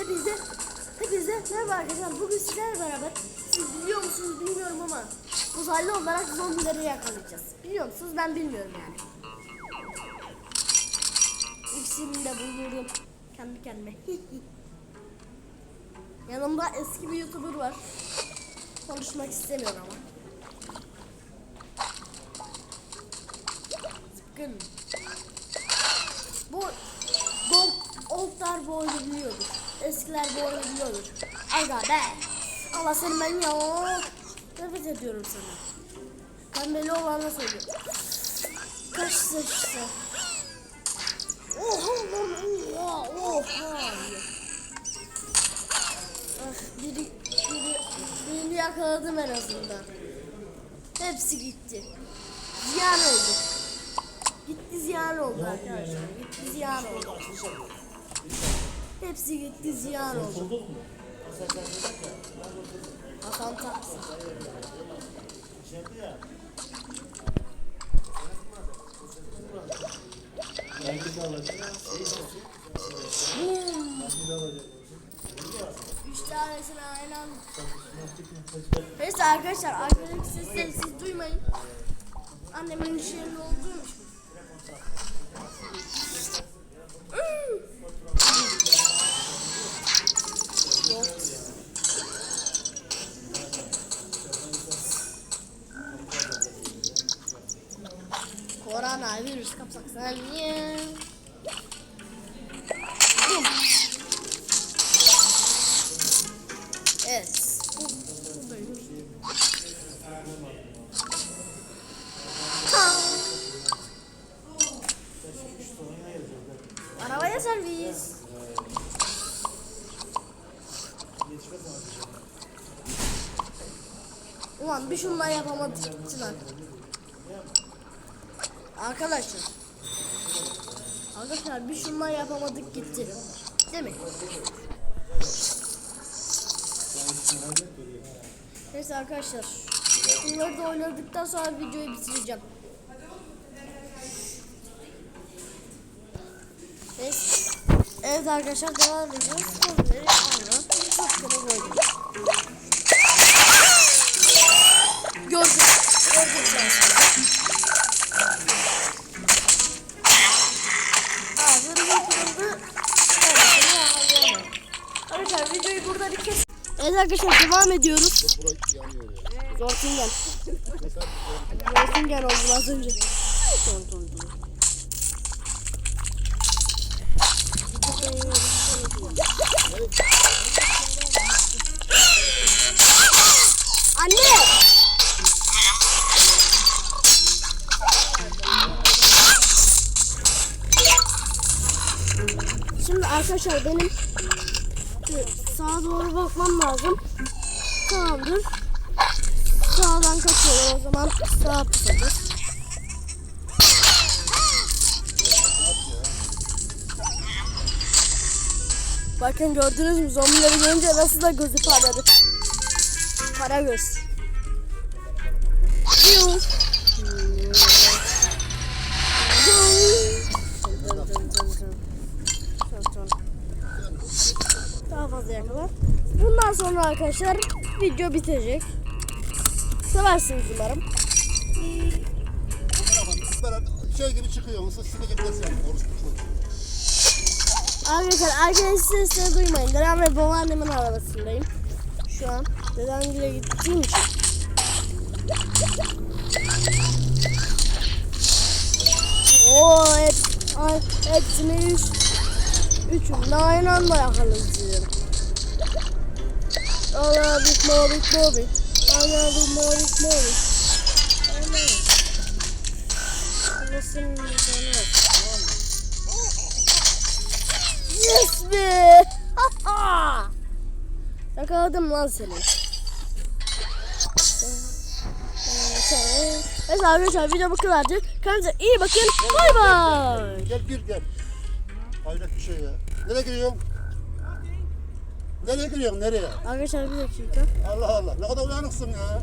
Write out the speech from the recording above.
Hepinize, hepinize merhaba arkadaşlar. Bugün sizlerle beraber siz biliyor musunuz bilmiyorum ama uzaylı olarak zombileri yakalayacağız. Biliyor musunuz? Ben bilmiyorum yani. İkisini de bulurum kendi kendime. Yanımda eski bir YouTuber var. Konuşmak istemiyor ama. Sıkın. Bu oldlar bu oyunu biliyordur. Eskiler bu oyunu biliyordur. Aga be. Allah seni ben ya. Nefret ediyorum sana. Ben belli olanla söylüyorum. Kaç sıçtı. Oha lan oha oha. Ah, biri, biri, birini yakaladım en azından. Hepsi gitti. Ziyan oldu. Gitti ziyan oldu arkadaşlar. Gitti ziyan oldu. Hepsi gitti ziyan oldu. Hasan Taksı. Boom. Üç tanesini aynı anda. Neyse arkadaşlar arkadaki sesleri siz duymayın. Annemin iş yerinde Koronavirüs kapsak saniye. Bum. Evet. Arabaya servis. Ulan bir şundan yapamadık. Arkadaşlar. Arkadaşlar bir şundan yapamadık gitti. Değil mi? Neyse arkadaşlar. Bunları da oynadıktan sonra videoyu bitireceğim. Neyse. Evet arkadaşlar devam ediyoruz. Sonları sonra çok koydum. Gördüm. Gördüm zaten. Evet arkadaşlar devam ediyoruz. Zortingen. Zortingen oldu az önce. Ton ton ton. Anne! Şimdi arkadaşlar benim sağa doğru bakmam lazım. Tamamdır. Sağdan kaçıyorum o zaman sağa pusadır. Bakın gördünüz mü zombileri görünce nasıl da gözü parladı. Para göz. Yuh. Daha fazla yakalar. Bundan sonra arkadaşlar video bitecek. Seversiniz umarım. şey gibi çıkıyor. Mısır tutuyor. Arkadaşlar arkadaşlar sesleri duymayın. Dedem ve babaannemin arabasındayım. Şu an dedemgile gittiğim için. Oo hep, hepsini üç, üçünü de aynı anda yakalayacağım. Mobit. Allah bit mobit mobit. Allah. Anasının canı yok. Yes be! Yakaladım lan seni. Evet arkadaşlar video bu kadardı. Kendinize iyi bakın. Bay bay. Gel gir gel. Hayret bir şey ya. Nereye giriyorsun? Nereye giriyorsun nereye? Arkadaşlar bir dakika. Allah Allah. Ne kadar uyanıksın ya.